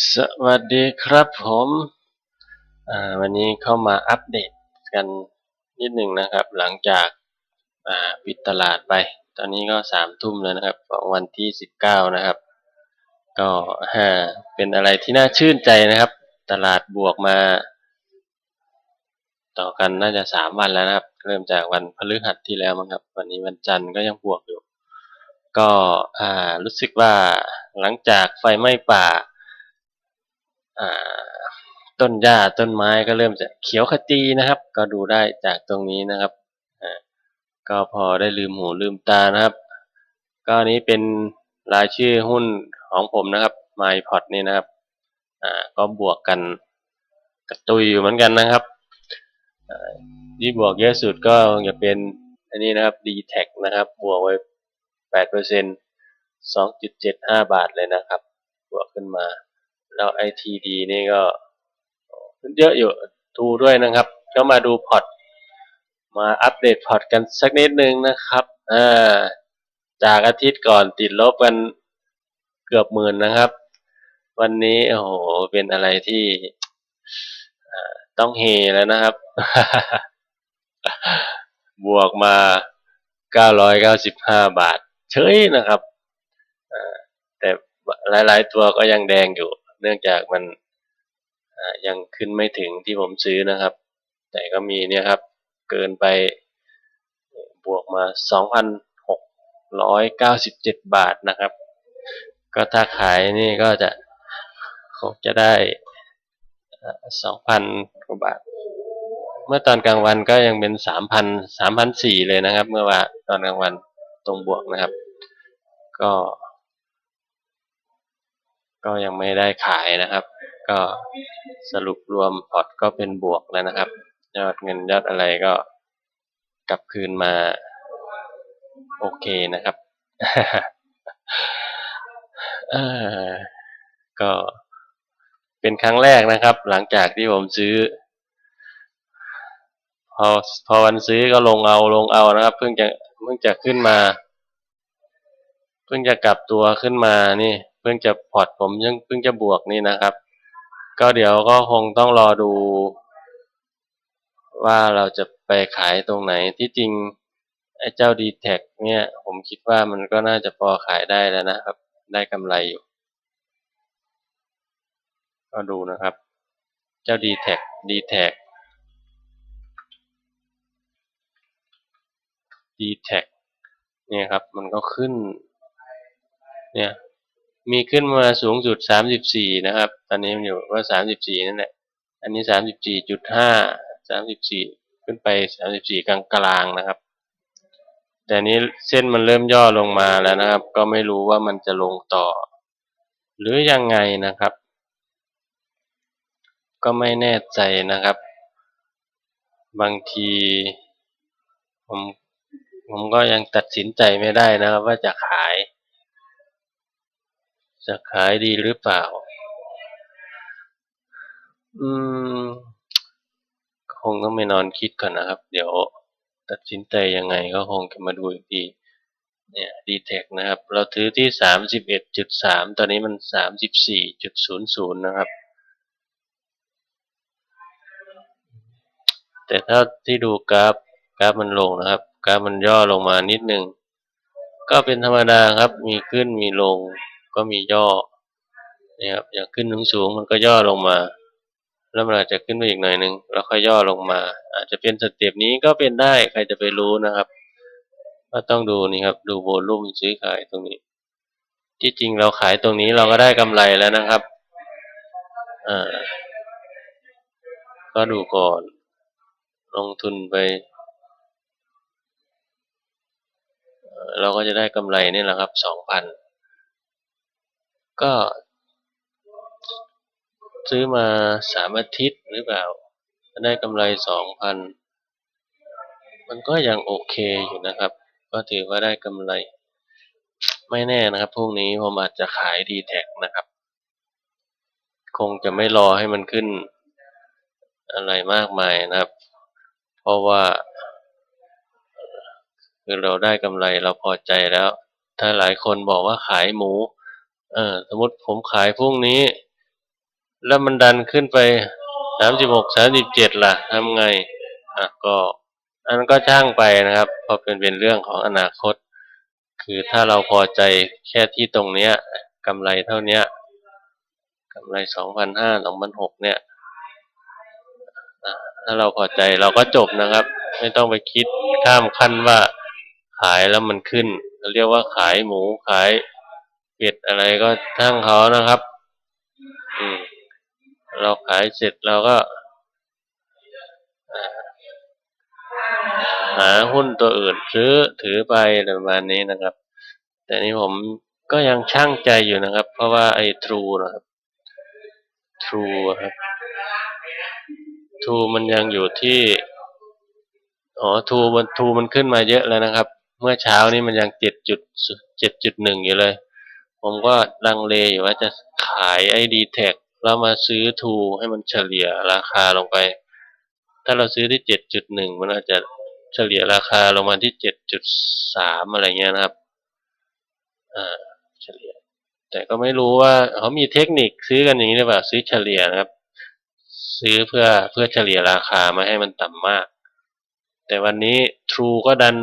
สวัสดีครับผมวันนี้เข้ามาอัปเดตกันนิดหนึ่งนะครับ หลังจากาปิดตลาดไป ตอนนี้ก็สามทุ่มแล้วนะครับของวันที่สิบเก้านะครับ ก็ฮเป็นอะไรที่น่าชื่นใจนะครับ ตลาดบวกมา ต่อกันน่าจะสามวันแล้วนะครับ เริ่มจากวันพฤหัสที่แล้วมั้งครับ วันนี้วันจันทร์ก็ยังบวกอยู่ ก็รู้สึกว่าหลังจากไฟไหม้ป่า ต้นหญ้าต้นไม้ก็เริ่มจะเขียวขจีนะครับ ก็ดูได้จากตรงนี้นะครับก็พอได้ลืมหูลืมตานะครับ ก็นี้เป็นรายชื่อหุ้นของผมนะครับ MyPot นี่นะครับอ่าก็บวกกันกระตุยอยู่เหมือนกันนะครับที่บวกเยอะสุดก็จะเป็นอันนี้นะครับ d t แทนะครับ บวกไว้แปดเปอร์เซ็นต์สองจุดเจ็ดห้าบาทเลยนะครับ บวกขึ้นมา แล้ว ITD นี่ก็เยอะอยู่ทูด้วยนะครับ ก็มาดูพอร์ตมาอัปเดตพอร์ตกันสักนิดนึงนะครับอ่าจากอาทิตย์ก่อนติดลบกันเกือบหมื่นนะครับ วันนี้โอ้โหเป็นอะไรที่ต้องเฮแล้วนะครับ บวกมา 995 บาท เฉยนะครับแต่หลาย ๆ ตัวก็ยังแดงอยู่ เนื่องจากมันยังขึ้นไม่ถึงที่ผมซื้อนะครับ แต่ก็มีเนี่ยครับเกินไปบวกมา 2,697 บาทนะครับ ก็ถ้าขายนี่ก็จะคงจะได้ 2,000 กว่าบาท เมื่อตอนกลางวันก็ยังเป็น 3,000 3,400เลยนะครับ เมื่อว่าตอนกลางวันตรงบวกนะครับ ก็ ก็ยังไม่ได้ขายนะครับ ก็สรุปรวมพอร์ตก็เป็นบวกแล้วนะครับ ยอดเงินยอดอะไรก็กลับคืนมา โอเคนะครับก็เป็นครั้งแรกนะครับ หลังจากที่ผมซื้อ พอพอวันซื้อก็ลงเอาลงเอานะครับ เพิ่งจะเพิ่งจะขึ้นมา เพิ่งจะกลับตัวขึ้นมานี่ เพิ่งจะพอร์ตผมยังเพิ่งจะบวกนี่นะครับ ก็เดี๋ยวก็คงต้องรอดู ว่าเราจะไปขายตรงไหนที่จริงไอ้เจ้า d t แทเนี่ยผมคิดว่ามันก็น่าจะพอขายได้แล้วนะครับ ได้กำไรอยู่ ก็ดูนะครับ เจ้า d t แท d t แท d t แทเนี่ยครับ มันก็ขึ้น เนี่ย มีขึ้นมาสูงสุด 34 นะครับ ตอนนี้มันอยู่ว่า 34 นั่นแหละ อันนี้ 34.5 34 ขึ้นไป 34 กลางกลางนะครับ แต่นี้เส้นมันเริ่มย่อลงมาแล้วนะครับ ก็ไม่รู้ว่ามันจะลงต่อ หรือยังไงนะครับ ก็ไม่แน่ใจนะครับ บางที ผมผมก็ยังตัดสินใจไม่ได้นะครับ ว่าจะขาย จะขายดีหรือเปล่า อืม คงต้องไปนอนคิดก่อนนะครับ เดี๋ยวตัดสินใจยังไงก็คงจะมาดูอีกที เนี่ยดีเทคนะครับ เราถือที่สามสิบเอ็ดจุดสามตอนนี้มันสามสิบสี่จุดศูนย์ศูนย์นะครับ แต่ถ้าที่ดูกราฟกราฟมันลงนะครับ กราฟมันย่อลงมานิดนึง ก็เป็นธรรมดาครับ มีขึ้นมีลง ก็มีย่อนี่ยครับอยางขึ้นสูงๆมันก็ย่อลงมา แล้วมันอาจจะขึ้นไปอีกหน่อยหนึ่งแล้วค่อยย่อลงมา อาจจะเป็นสเต็ปนี้ก็เป็นได้ใครจะไปรู้นะครับ ก็ต้องดูนี่ครับ ดูโวลุ่มซื้อขายตรงนี้ ที่จริงเราขายตรงนี้เราก็ได้กำไรแล้วนะครับอ่าก็ดูก่อน ลงทุนไปเราก็จะได้กำไรนี่แหละครับสองพัน ก็ ซื้อมาสามอาทิตย์หรือเปล่า ได้กำไรสองพัน มันก็ยังโอเคอยู่นะครับ ก็ถือว่าได้กำไร ไม่แน่นะครับพรุ่งนี้ผมอาจจะขายดีแท็กนะครับ คงจะไม่รอให้มันขึ้น อะไรมากมายนะครับ เพราะว่า คือเราได้กำไรเราพอใจแล้ว ถ้าหลายคนบอกว่าขายหมู สมมติผมขายพรุ่งนี้ แล้วมันดันขึ้นไปสามสิบหกสามสิบเจ็ดล่ะทำไงอะก็อันนั้นก็ช่างไปนะครับ เพราะเป็นเป็นเรื่องของอนาคต คือถ้าเราพอใจแค่ที่ตรงเนี้ยกำไรเท่านี้กำไรสองพันห้าสองพันหกเนี่ยถ้าเราพอใจเราก็จบนะครับ ไม่ต้องไปคิดข้ามขั้นว่าขายแล้วมันขึ้นเรียกว่าขายหมูขาย เป็ดอะไรก็ทั้งเขานะครับ อืมเราขายเสร็จเราก็หาหุ้นตัวอื่นซื้อถือไปประมาณนี้นะครับ แต่นี่ผมก็ยังช่างใจอยู่นะครับ เพราะว่าไอ้ True นะครับ True ครับ True มันยังอยู่ที่อ๋อ True มัน True มันขึ้นมาเยอะแล้วนะครับ เมื่อเช้านี้มันยังเจ็ดจุดเจ็ดจุดหนึ่งอยู่เลย ผมก็ลังเลอยู่ว่าจะขายไอ้ d t แท็แล้วมาซื้อ True ให้มันเฉลี่ยราคาลงไป ถ้าเราซื้อที่เจ็ดจุดหนึ่งมันอาจจะเฉลี่ยราคาลงมาที่เจ็ดจุดสามอะไรเงี้ยนะครับ อ่า เฉลี่ย แต่ก็ไม่รู้ว่าเขามีเทคนิคซื้อกันอย่างนี้หรือเปล่าซื้อเฉลี่ยนะครับ ซื้อเพื่อเพื่อเฉลี่ยราคาม่ให้มันต่ำมาก แต่วันนี้ True ก็ดัน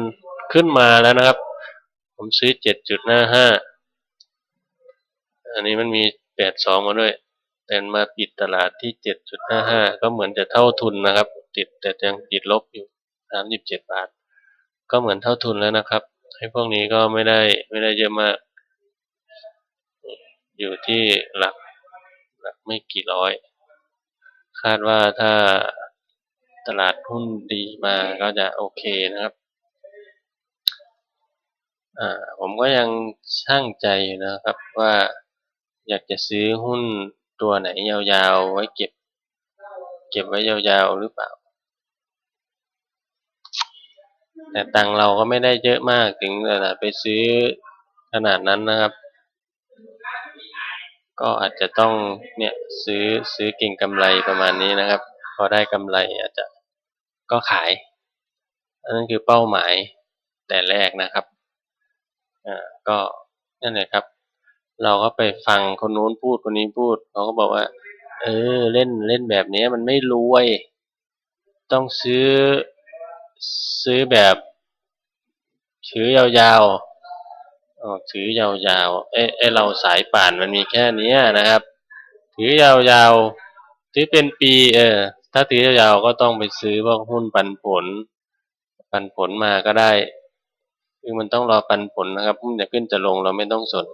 ขึ้นมาแล้วนะครับ ผมซื้อเจ็ดจุดห้าห้า อันนี้มันมีแปดสองมาด้วย แต่มาปิดตลาดที่เจ็ดจุดห้าห้าก็เหมือนจะเท่าทุนนะครับ ติดแต่ยังติดลบอยู่สามสิบเจ็ดบาท ก็เหมือนเท่าทุนแล้วนะครับ ให้พวกนี้ก็ไม่ได้ไม่ได้เยอะมาก อยู่ที่หลักหลักไม่กี่ร้อย คาดว่าถ้าตลาดหุ้นดีมาก็จะโอเคนะครับอ่าผมก็ยังช่างใจอยู่นะครับว่า อยากจะซื้อหุ้นตัวไหนยาวๆ ไว้เก็บ เก็บไว้ยาวๆหรือเปล่า แต่ตังเราก็ไม่ได้เยอะมากถึงขนาดไปซื้อขนาดนั้นนะครับ ก็อาจจะต้องเนี่ยซื้อซื้อเก่งกำไรประมาณนี้นะครับ พอได้กำไรอาจจะก็ขาย อันนั้นคือเป้าหมายแต่แรกนะครับ อ่า ก็นั่นแหละครับ เราก็ไปฟังคนโน้นพูดคนนี้พูดเขาก็บอกว่า เออเล่นเล่นแบบนี้มันไม่รวย ต้องซื้อซื้อแบบถือยาวๆออถือยาวๆเอ้ไอเราสายป่านมันมีแค่นี้นะครับ ถือยาวๆถือเป็นปี เออ ถ้าถือยาวๆก็ต้องไปซื้อพวกหุ้นปันผล ปันผลมาก็ได้ คือมันต้องรอปันผลนะครับหุ้นจะขึ้นจะลงเราไม่ต้องสน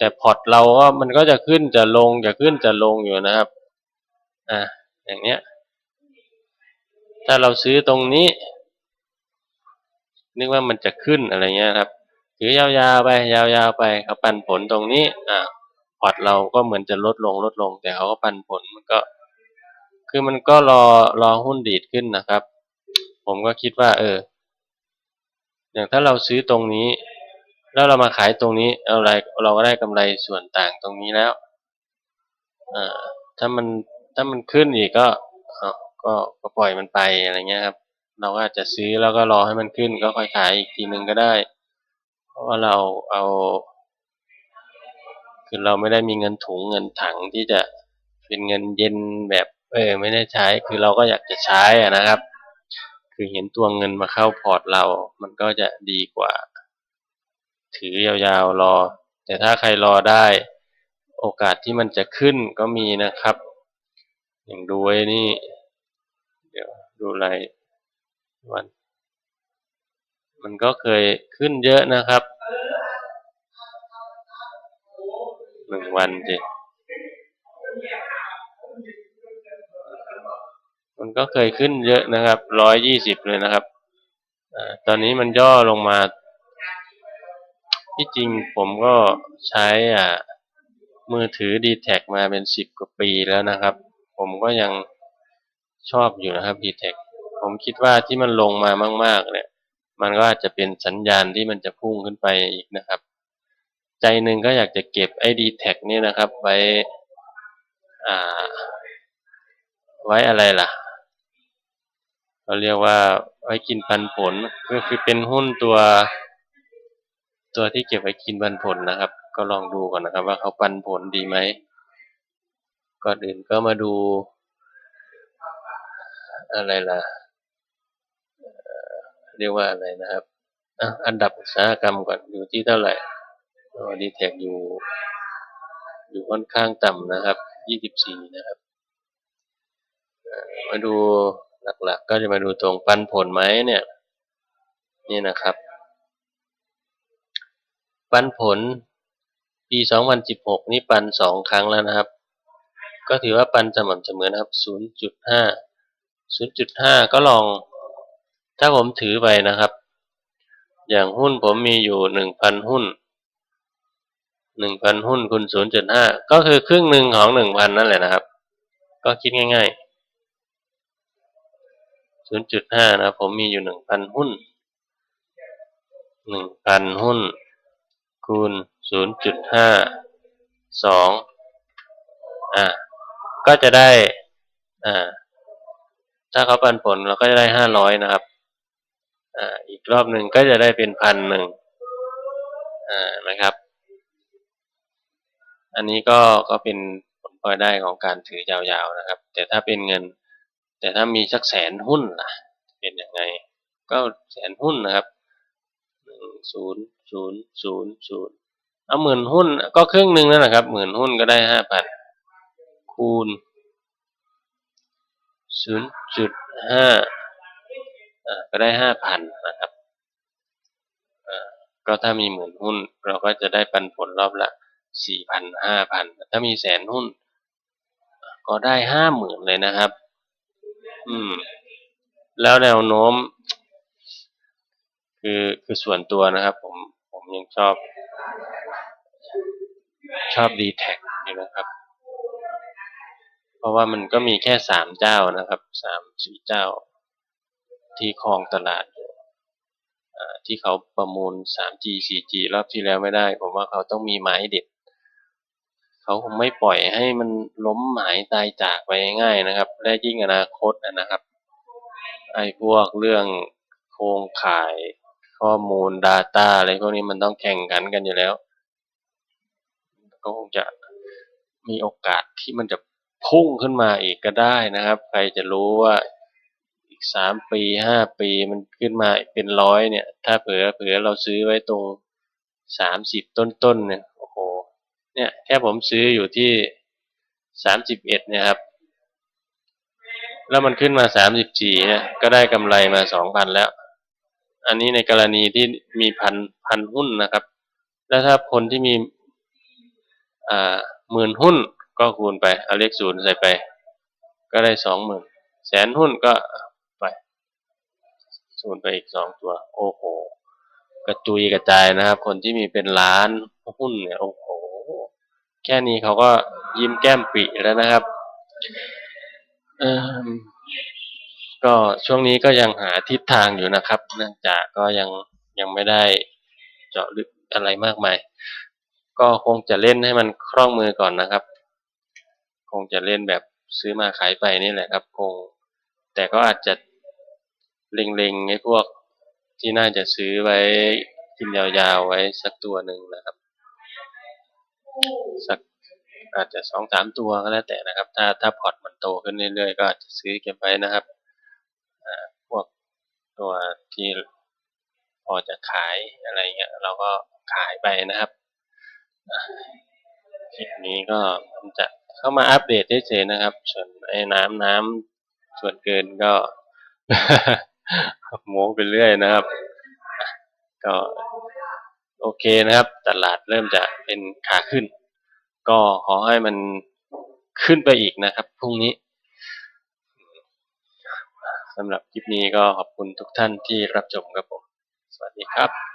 แต่พอร์ตเราก็มันก็จะขึ้นจะลงจะขึ้นจะลงอยู่นะครับ อ่าอย่างเนี้ย ถ้าเราซื้อตรงนี้ นึกว่ามันจะขึ้นอะไรเงี้ยครับ ถือยาวๆไป ยาวๆไปเขาปันผลตรงนี้ อ่าพอร์ตเราก็เหมือนจะลดลงลดลง แต่เขาก็ปันผลมันก็ คือมันก็รอรอหุ้นดีดขึ้นนะครับ ผมก็คิดว่า เออ อย่างถ้าเราซื้อตรงนี้ แล้วเรามาขายตรงนี้เอาไรเราก็ได้กำไรส่วนต่างตรงนี้แล้วอ่าถ้ามันถ้ามันขึ้นอีกก็ก็ก็ปล่อยมันไปอะไรเงี้ยครับ เราก็อาจจะซื้อแล้วก็รอให้มันขึ้นก็ค่อยขายอีกทีหนึ่งก็ได้ เพราะว่าเราเอาคือเราไม่ได้มีเงินถุงเงินถังที่จะเป็นเงินเย็นแบบเออไม่ได้ใช้คือเราก็อยากจะใช้อะนะครับ คือเห็นตัวเงินมาเข้าพอร์ตเรา มันก็จะดีกว่า ถือยาวๆรอ แต่ถ้าใครรอได้โอกาสที่มันจะขึ้นก็มีนะครับ อย่างดูไว้นี่ เดี๋ยวดูรวัน มันก็เคยขึ้นเยอะนะครับหนึ่งวันสิมันก็เคยขึ้นเยอะนะครับร้อยยี่สิบเลยนะครับอตอนนี้มันย่อลงมา ที่จริงผมก็ใช้อ่ามือถือ d t แทมาเป็นสิบกว่าปีแล้วนะครับ ผมก็ยังชอบอยู่นะครับ d t แทผมคิดว่าที่มันลงมามาก ๆ เนี่ย มันก็อาจจะเป็นสัญญาณที่มันจะพุ่งขึ้นไปอีกนะครับ ใจหนึ่งก็อยากจะเก็บไอ้ d t แทนี่นะครับ ไว้อ่า ไว้อะไรล่ะเราเรียกว่าไว้กินปันผลก็คือเป็นหุ้นตัว ตัวที่เก็บไว้กินปันผลนะครับ ก็ลองดูก่อนนะครับ ว่าเขาปันผลดีไหมก่อนอื่นก็มาดู อะไรล่ะเรียกว่าอะไรนะครับอันดับอุตสาหกรรมก่อนอยู่ที่เท่าไหร่ดีแท็กอยู่ อยู่ค่อนข้างต่ำนะครับ 24 นะครับ มาดูหลักๆก็จะมาดูตรงปันผลไหมเนี่ย นี่นะครับ ปันผลปี 2016 นี่ปันสองครั้งแล้วนะครับ ก็ถือว่าปันสม่ำเสมอนะครับ 0.5 0.5 ก็ลอง ถ้าผมถือไปนะครับ อย่างหุ้นผมมีอยู่ 1,000 หุ้น 1,000 หุ้นคูณ0.5 ก็คือครึ่งหนึ่งของ 1,000 นั่นแหละนะครับ ก็คิดง่าย ๆ0.5 นะผมมีอยู่ 1,000 หุ้น 1,000 หุ้น คูณ 0.5 2อ่าก็จะได้อ่าถ้าเขาปันผลเราก็จะได้ 500 นะครับอ่าอีกรอบหนึ่งก็จะได้เป็นพันหนึ่งอ่านะครับ อันนี้ก็ก็เป็นผลพลอยได้ของการถือยาวๆนะครับ แต่ถ้าเป็นเงิน แต่ถ้ามีสักแสนหุ้นล่ะ เป็นยังไงก็แสนหุ้นนะครับหนึ่งศูนย์ ศูนย์ศูนย์ศูนย์เอาหมื่นหุ้นก็ครึ่งหนึ่งนั่นแหละครับหมื่นหุ้นก็ได้ห้าพันคูณศูนย์จุดห้าอ่าก็ได้ห้าพันนะครับอ่าก็ถ้ามีหมื่นหุ้นเราก็จะได้ปันผลรอบละสี่พันห้าพันถ้ามีแสนหุ้น ก็ได้ห้าหมื่นเลยนะครับ อืม แล้วแนวโน้ม คือคือส่วนตัวนะครับผม ยังชอบชอบดีแท็กอยู่นะครับ เพราะว่ามันก็มีแค่สามเจ้านะครับสามสี่เจ้า ที่ครองตลาดอยู่ที่เขาประมูล 3G 4G รอบที่แล้วไม่ได้ ผมว่าเขาต้องมีไม้เด็ด เขาคงไม่ปล่อยให้มันล้มหายตายจากไปง่ายนะครับ และยิ่งอนาคตนะครับ ไอ้พวกเรื่องโครงข่าย ข้อมูล Data อะไรพวกนี้มันต้องแข่งขันกันอยู่แล้ว ก็คงจะมีโอกาสที่มันจะพุ่งขึ้นมาอีกก็ได้นะครับ ใครจะรู้ว่าอีกสามปีห้าปีมันขึ้นมาเป็นร้อยเนี่ย ถ้าเผื่อเผื่อเราซื้อไว้ตรงสามสิบต้นๆเนี่ยโอ้โหเนี่ยแค่ผมซื้ออยู่ที่สามสิบเอ็ดนี่ยครับ แล้วมันขึ้นมาสามสิบสี่เนี่ยก็ได้กำไรมาสองพันแล้ว อันนี้ในกรณีที่มีพันพันหุ้นนะครับ แล้วถ้าคนที่มีอ่าหมื่นหุ้นก็คูณไปเอาเลขศูนย์ใส่ไป ก็ได้สองหมื่นแสนหุ้นก็ไปศูนย์ไปอีกสองตัว โอ้โห กระจุยกระจายนะครับ คนที่มีเป็นล้านหุ้นเนี่ยโอ้โห แค่นี้เขาก็ยิ้มแก้มปีแล้วนะครับ ก็ช่วงนี้ก็ยังหาทิศทางอยู่นะครับ เนื่องจากก็ยังยังไม่ได้เจาะลึกอะไรมากมาย ก็คงจะเล่นให้มันคล่องมือก่อนนะครับ คงจะเล่นแบบซื้อมาขายไปนี่แหละครับ คง แต่ก็อาจจะเล็งๆไอ้พวกที่น่าจะซื้อไว้กินยาวๆไว้สักตัวหนึ่งนะครับ สักอาจจะสองสามตัวก็แล้วแต่นะครับ ถ้าถ้าพอร์ตมันโตขึ้นเรื่อยๆก็อาจจะซื้อเก็บไว้นะครับ ตัวที่พอจะขายอะไรเงี้ยเราก็ขายไปนะครับคลิปนี้ก็จะเข้ามาอัปเดตเฉยๆนะครับ ส่วนไอ้น้ำน้ำส่วนเกินก็โม้ไปเรื่อยนะครับ ก็โอเคนะครับ ตลาดเริ่มจะเป็นขาขึ้น ก็ขอให้มันขึ้นไปอีกนะครับพรุ่งนี้ สำหรับคลิปนี้ก็ขอบคุณทุกท่านที่รับชมครับผม สวัสดีครับ